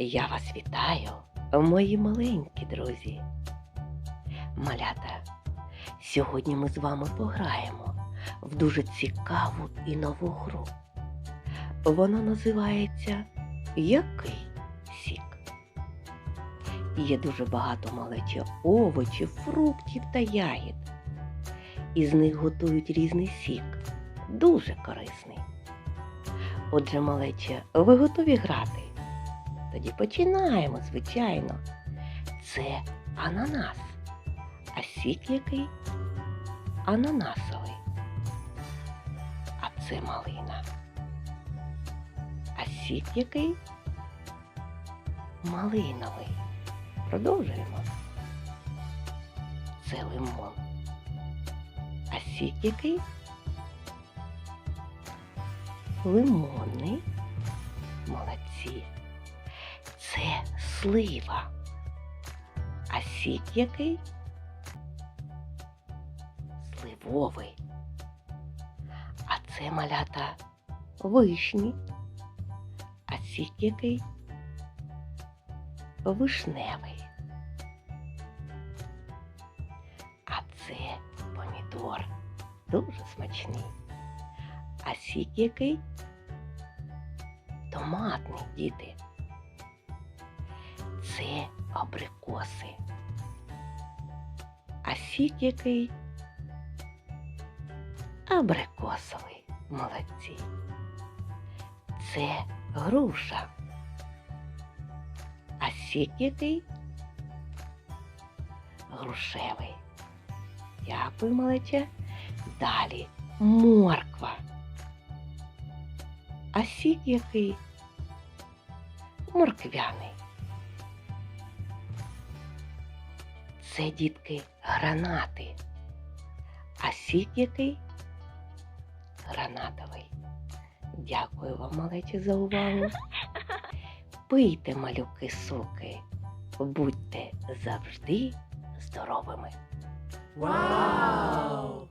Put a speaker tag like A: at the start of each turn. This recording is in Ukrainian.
A: Я вас вітаю, мої маленькі друзі. Малята, сьогодні ми з вами пограємо в дуже цікаву і нову гру. Вона називається Який сік? Є дуже багато малече овочів, фруктів та ягід. Із них готують різний сік, дуже корисний. Отже, малече, ви готові грати? Тоді починаємо, звичайно. Це ананас. А сік який? Ананасовий. А це малина. А сік який? Малиновий. Продовжуємо. Це лимон. А сік який? Лимонний. Слива. А сік який? Сливовий. А це малята вишні. А сік який? Вишневий. А це помідор. Дуже смачний. А сік який? Томатний, діти це абрикоси. А сік який? Абрикосовий. Молодці. Це груша. А сік який? Грушевий. Дякую, малече. Далі морква. А сік який? Морквяний. Це, дітки, гранати. А сік який? Гранатовий. Дякую вам, малечі, за увагу. Пийте, малюки, соки. Будьте завжди здоровими.
B: Вау!